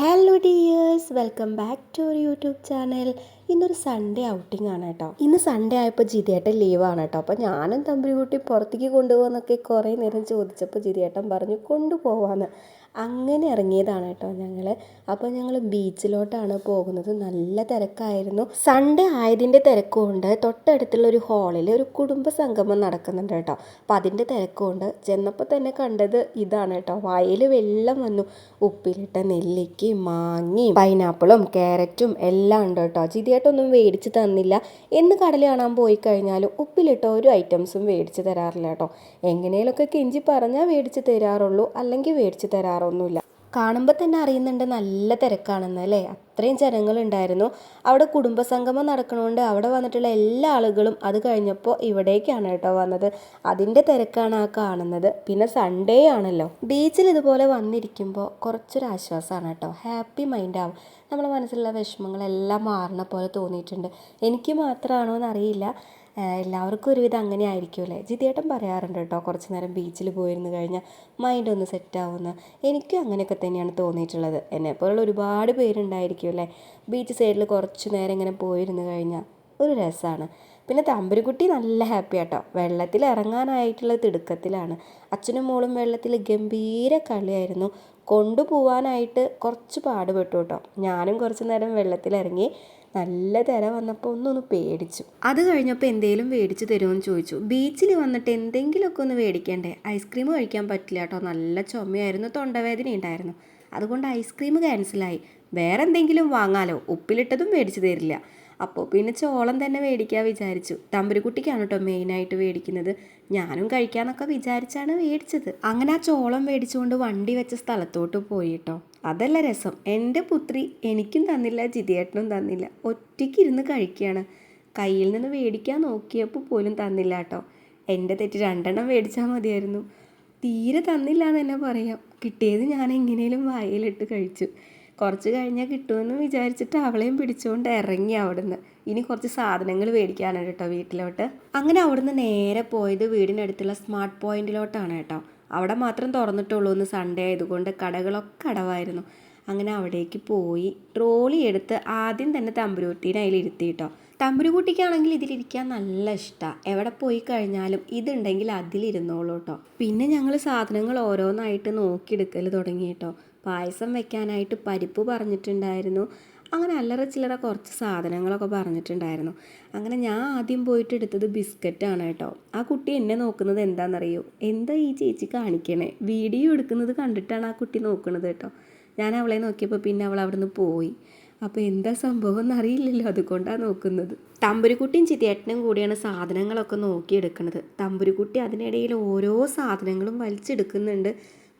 hello dears welcome back to our YouTube channel ഇന്നൊരു Sunday outing ആണ് കേട്ടോ ഇന്ന് സൺഡേ ആയപ്പോൾ ജിതിയേട്ടൻ ലീവാണ് കേട്ടോ അപ്പോൾ ഞാനും തമ്പുരിക്കുട്ടി പുറത്തേക്ക് കൊണ്ടുപോകാമെന്നൊക്കെ കുറേ നേരം ചോദിച്ചപ്പോൾ ജിതിയേട്ടൻ പറഞ്ഞു കൊണ്ടുപോവാന്ന് അങ്ങനെ ഇറങ്ങിയതാണ് കേട്ടോ ഞങ്ങൾ അപ്പോൾ ഞങ്ങൾ ബീച്ചിലോട്ടാണ് പോകുന്നത് നല്ല തിരക്കായിരുന്നു സൺഡേ ആയതിൻ്റെ തിരക്കുകൊണ്ട് തൊട്ടടുത്തുള്ള ഒരു ഹാളിൽ ഒരു കുടുംബ സംഗമം നടക്കുന്നുണ്ട് കേട്ടോ അപ്പോൾ അതിൻ്റെ തിരക്കുകൊണ്ട് ചെന്നപ്പോൾ തന്നെ കണ്ടത് ഇതാണ് കേട്ടോ വയൽ വെള്ളം വന്നു ഉപ്പിലിട്ട നെല്ലിക്ക് മാങ്ങയും പൈനാപ്പിളും ക്യാരറ്റും എല്ലാം ഉണ്ട് കേട്ടോ ജിതിയ കാര്യമായിട്ടൊന്നും മേടിച്ച് തന്നില്ല എന്ന് കടൽ കാണാൻ പോയി കഴിഞ്ഞാൽ ഉപ്പിലിട്ട ഒരു ഐറ്റംസും മേടിച്ച് തരാറില്ല കേട്ടോ എങ്ങനെയൊക്കെ കെഞ്ചി പറഞ്ഞാൽ മേടിച്ച് തരാറുള്ളൂ അല്ലെങ്കിൽ മേടിച്ച് തരാറൊന്നുമില്ല കാണുമ്പോൾ തന്നെ അറിയുന്നുണ്ട് നല്ല തിരക്കാണെന്ന് അല്ലേ അത്രയും ജനങ്ങളുണ്ടായിരുന്നു അവിടെ കുടുംബസംഗമം നടക്കണോണ്ട് അവിടെ വന്നിട്ടുള്ള എല്ലാ ആളുകളും അത് കഴിഞ്ഞപ്പോൾ ഇവിടേക്കാണ് കേട്ടോ വന്നത് അതിൻ്റെ തിരക്കാണ് ആ കാണുന്നത് പിന്നെ സൺഡേ ആണല്ലോ ബീച്ചിൽ ഇതുപോലെ വന്നിരിക്കുമ്പോൾ കുറച്ചൊരു ആശ്വാസമാണ് കേട്ടോ ഹാപ്പി മൈൻഡാവും നമ്മുടെ മനസ്സിലുള്ള വിഷമങ്ങളെല്ലാം മാറണ പോലെ തോന്നിയിട്ടുണ്ട് എനിക്ക് മാത്രമാണോ എന്നറിയില്ല എല്ലാവർക്കും ഒരുവിധം അങ്ങനെ ആയിരിക്കുമല്ലേ ജിതിയേട്ടൻ പറയാറുണ്ട് കേട്ടോ കുറച്ച് നേരം ബീച്ചിൽ പോയിരുന്നു കഴിഞ്ഞാൽ മൈൻഡ് ഒന്ന് സെറ്റാവുമെന്ന് എനിക്കും അങ്ങനെയൊക്കെ തന്നെയാണ് തോന്നിയിട്ടുള്ളത് എന്നെപ്പോലുള്ള ഒരുപാട് അല്ലേ ബീച്ച് സൈഡിൽ കുറച്ച് നേരം ഇങ്ങനെ പോയിരുന്നു കഴിഞ്ഞാൽ ഒരു രസമാണ് പിന്നെ തമ്പുരുക്കുട്ടി നല്ല ഹാപ്പി ആട്ടോ വെള്ളത്തിൽ ഇറങ്ങാനായിട്ടുള്ള തിടുക്കത്തിലാണ് അച്ഛനും മോളും വെള്ളത്തിൽ ഗംഭീര കളിയായിരുന്നു കൊണ്ടുപോവാനായിട്ട് കുറച്ച് പാടുപെട്ടു കേട്ടോ ഞാനും കുറച്ച് നേരം വെള്ളത്തിലിറങ്ങി നല്ല തിര വന്നപ്പോൾ ഒന്നൊന്ന് പേടിച്ചു അത് കഴിഞ്ഞപ്പോൾ എന്തെങ്കിലും മേടിച്ചു തരുമെന്ന് ചോദിച്ചു ബീച്ചിൽ വന്നിട്ട് എന്തെങ്കിലുമൊക്കെ ഒന്ന് മേടിക്കണ്ടേ ഐസ്ക്രീം കഴിക്കാൻ പറ്റില്ല കേട്ടോ നല്ല ചുമയായിരുന്നു തൊണ്ടവേദന ഉണ്ടായിരുന്നു അതുകൊണ്ട് ഐസ്ക്രീം ക്യാൻസലായി വേറെ എന്തെങ്കിലും വാങ്ങാലോ ഉപ്പിലിട്ടതും മേടിച്ചു തരില്ല അപ്പോൾ പിന്നെ ചോളം തന്നെ മേടിക്കാൻ വിചാരിച്ചു തമ്പുരിക്കുട്ടിക്കാണ് കേട്ടോ മെയിനായിട്ട് മേടിക്കുന്നത് ഞാനും കഴിക്കാമെന്നൊക്കെ വിചാരിച്ചാണ് മേടിച്ചത് അങ്ങനെ ആ ചോളം മേടിച്ചുകൊണ്ട് വണ്ടി വെച്ച സ്ഥലത്തോട്ട് പോയി അതല്ല രസം എൻ്റെ പുത്രി എനിക്കും തന്നില്ല ജിതിയേട്ടനും തന്നില്ല ഇരുന്ന് കഴിക്കുകയാണ് കയ്യിൽ നിന്ന് മേടിക്കാൻ നോക്കിയപ്പോൾ പോലും തന്നില്ല കേട്ടോ എൻ്റെ തെറ്റ് രണ്ടെണ്ണം മേടിച്ചാൽ മതിയായിരുന്നു തീരെ തന്നില്ല എന്ന് തന്നെ പറയാം കിട്ടിയത് ഞാൻ എങ്ങനെയും വായിലിട്ട് കഴിച്ചു കുറച്ച് കഴിഞ്ഞാൽ കിട്ടുമെന്ന് വിചാരിച്ചിട്ട് അവളെയും പിടിച്ചുകൊണ്ട് ഇറങ്ങി അവിടുന്ന് ഇനി കുറച്ച് സാധനങ്ങൾ മേടിക്കാനാണ് കേട്ടോ വീട്ടിലോട്ട് അങ്ങനെ അവിടുന്ന് നേരെ പോയത് വീടിനടുത്തുള്ള സ്മാർട്ട് പോയിന്റിലോട്ടാണ് കേട്ടോ അവിടെ മാത്രം തുറന്നിട്ടുള്ളൂ ഒന്ന് സൺഡേ ആയതുകൊണ്ട് കടകളൊക്കെ അടവായിരുന്നു അങ്ങനെ അവിടേക്ക് പോയി ട്രോളി എടുത്ത് ആദ്യം തന്നെ തമ്പുരുകുട്ടീനെ അതിലിരുത്തി കേട്ടോ തമ്പുരുകുട്ടിക്കാണെങ്കിൽ ഇതിലിരിക്കാൻ നല്ല ഇഷ്ടമാണ് എവിടെ പോയി കഴിഞ്ഞാലും ഇതുണ്ടെങ്കിൽ അതിലിരുന്നോളൂ കേട്ടോ പിന്നെ ഞങ്ങൾ സാധനങ്ങൾ ഓരോന്നായിട്ട് നോക്കിയെടുക്കൽ തുടങ്ങി കേട്ടോ പായസം വെക്കാനായിട്ട് പരിപ്പ് പറഞ്ഞിട്ടുണ്ടായിരുന്നു അങ്ങനെ അല്ലറ ചില്ലറ കുറച്ച് സാധനങ്ങളൊക്കെ പറഞ്ഞിട്ടുണ്ടായിരുന്നു അങ്ങനെ ഞാൻ ആദ്യം പോയിട്ട് എടുത്തത് ബിസ്ക്കറ്റാണ് കേട്ടോ ആ കുട്ടി എന്നെ നോക്കുന്നത് എന്താണെന്നറിയോ എന്താ ഈ ചേച്ചി കാണിക്കണേ വീഡിയോ എടുക്കുന്നത് കണ്ടിട്ടാണ് ആ കുട്ടി നോക്കുന്നത് കേട്ടോ ഞാൻ അവളെ നോക്കിയപ്പോൾ പിന്നെ അവൾ അവിടെ നിന്ന് പോയി അപ്പോൾ എന്താ സംഭവം എന്നറിയില്ലല്ലോ അതുകൊണ്ടാണ് നോക്കുന്നത് തമ്പുരുക്കുട്ടിയും ചിത്തിയേട്ടനും കൂടിയാണ് സാധനങ്ങളൊക്കെ നോക്കിയെടുക്കുന്നത് തമ്പുരുക്കുട്ടി അതിനിടയിൽ ഓരോ സാധനങ്ങളും വലിച്ചെടുക്കുന്നുണ്ട്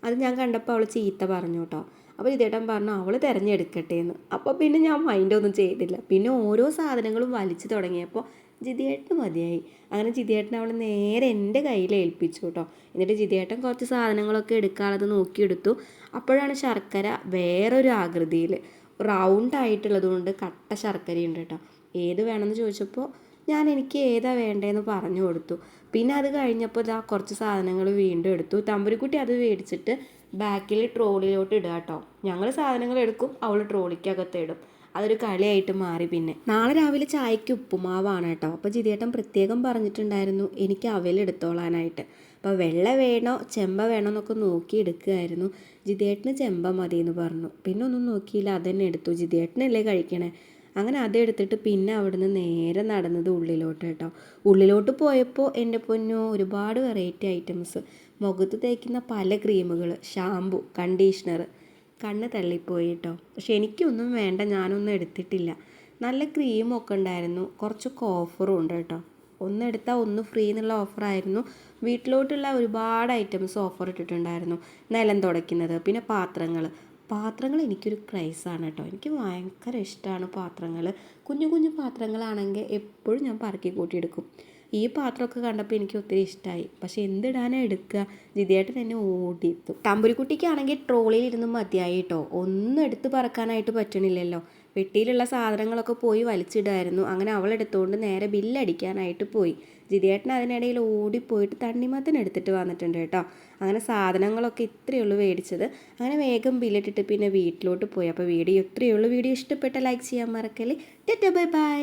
അത് ഞാൻ കണ്ടപ്പോൾ അവൾ ചീത്ത പറഞ്ഞു കേട്ടോ അപ്പോൾ ഇതേട്ടൻ പറഞ്ഞു അവൾ തിരഞ്ഞെടുക്കട്ടെ എന്ന് അപ്പോൾ പിന്നെ ഞാൻ മൈൻഡൊന്നും ചെയ്തില്ല പിന്നെ ഓരോ സാധനങ്ങളും വലിച്ചു തുടങ്ങിയപ്പോൾ ജിതിയേട്ടൻ മതിയായി അങ്ങനെ ജിതിയേട്ടൻ അവൾ നേരെ എൻ്റെ കയ്യിൽ ഏൽപ്പിച്ചു കേട്ടോ എന്നിട്ട് ജിതിയേട്ടൻ കുറച്ച് സാധനങ്ങളൊക്കെ എടുക്കാനുള്ളത് നോക്കിയെടുത്തു അപ്പോഴാണ് ശർക്കര വേറൊരു ആകൃതിയിൽ റൗണ്ട് ആയിട്ടുള്ളതുകൊണ്ട് കട്ട ശർക്കരയുണ്ട് കേട്ടോ ഏത് വേണമെന്ന് ചോദിച്ചപ്പോൾ ഞാൻ എനിക്ക് ഏതാ വേണ്ടതെന്ന് പറഞ്ഞു കൊടുത്തു പിന്നെ അത് കഴിഞ്ഞപ്പോൾ ഇതാ കുറച്ച് സാധനങ്ങൾ വീണ്ടും എടുത്തു തമ്പുരിക്കുട്ടി അത് മേടിച്ചിട്ട് ബാക്കിൽ ട്രോളിലോട്ട് ഇടുക കേട്ടോ ഞങ്ങൾ സാധനങ്ങൾ എടുക്കും അവൾ ട്രോളിക്കകത്ത് ഇടും അതൊരു കളിയായിട്ട് മാറി പിന്നെ നാളെ രാവിലെ ചായക്ക് ഉപ്പുമാവാണ് കേട്ടോ അപ്പോൾ ജിതിയേട്ടൻ പ്രത്യേകം പറഞ്ഞിട്ടുണ്ടായിരുന്നു എനിക്ക് അവലെടുത്തോളാനായിട്ട് അപ്പോൾ വെള്ള വേണോ ചെമ്പ വേണോ എന്നൊക്കെ നോക്കി എടുക്കുകയായിരുന്നു ജിതിയേട്ടന് ചെമ്പ മതി എന്ന് പറഞ്ഞു പിന്നെ ഒന്നും നോക്കിയില്ല അതന്നെ എടുത്തു ജിതിയേട്ടനല്ലേ കഴിക്കണേ അങ്ങനെ അതെടുത്തിട്ട് പിന്നെ അവിടുന്ന് നേരെ നടന്നത് ഉള്ളിലോട്ട് കേട്ടോ ഉള്ളിലോട്ട് പോയപ്പോൾ എൻ്റെ പൊന്നു ഒരുപാട് വെറൈറ്റി ഐറ്റംസ് മുഖത്ത് തേക്കുന്ന പല ക്രീമുകൾ ഷാമ്പു കണ്ടീഷണർ കണ്ണ് തള്ളിപ്പോയി കേട്ടോ പക്ഷെ എനിക്കൊന്നും വേണ്ട ഞാനൊന്നും എടുത്തിട്ടില്ല നല്ല ക്രീമൊക്കെ ഉണ്ടായിരുന്നു കുറച്ച് ഓഫറും ഉണ്ട് കേട്ടോ ഒന്നെടുത്താൽ ഒന്ന് ഫ്രീ എന്നുള്ള ഓഫറായിരുന്നു വീട്ടിലോട്ടുള്ള ഒരുപാട് ഐറ്റംസ് ഓഫർ ഇട്ടിട്ടുണ്ടായിരുന്നു നിലം തുടയ്ക്കുന്നത് പിന്നെ പാത്രങ്ങൾ പാത്രങ്ങൾ എനിക്കൊരു ക്രൈസാണ് കേട്ടോ എനിക്ക് ഭയങ്കര ഇഷ്ടമാണ് പാത്രങ്ങൾ കുഞ്ഞു കുഞ്ഞു പാത്രങ്ങളാണെങ്കിൽ എപ്പോഴും ഞാൻ പറക്കി കൂട്ടിയെടുക്കും ഈ പാത്രമൊക്കെ കണ്ടപ്പോൾ എനിക്ക് ഒത്തിരി ഇഷ്ടമായി പക്ഷേ എന്തിടാനാണ് എടുക്കുക ജിതിയായിട്ട് തന്നെ ഓടിയെത്തും തമ്പുരിക്കുട്ടിക്കാണെങ്കിൽ ട്രോളിയിലിരുന്ന് മതിയായി കേട്ടോ ഒന്നും എടുത്ത് പറക്കാനായിട്ട് പറ്റണില്ലല്ലോ വെട്ടിയിലുള്ള സാധനങ്ങളൊക്കെ പോയി വലിച്ചിടായിരുന്നു അങ്ങനെ അവളെടുത്തുകൊണ്ട് നേരെ ബില്ലടിക്കാനായിട്ട് പോയി ജിതിയേട്ടൻ അതിനിടയിൽ ഓടിപ്പോയിട്ട് തണ്ണിമത്തിന് എടുത്തിട്ട് വന്നിട്ടുണ്ട് കേട്ടോ അങ്ങനെ സാധനങ്ങളൊക്കെ ഇത്രയേ ഉള്ളൂ മേടിച്ചത് അങ്ങനെ വേഗം ബില്ലിട്ടിട്ട് പിന്നെ വീട്ടിലോട്ട് പോയി അപ്പോൾ വീഡിയോ ഇത്രയേ ഉള്ളൂ വീഡിയോ ഇഷ്ടപ്പെട്ട ലൈക്ക് ചെയ്യാൻ മറക്കല്ലേ ടെറ്റ ബൈ ബൈ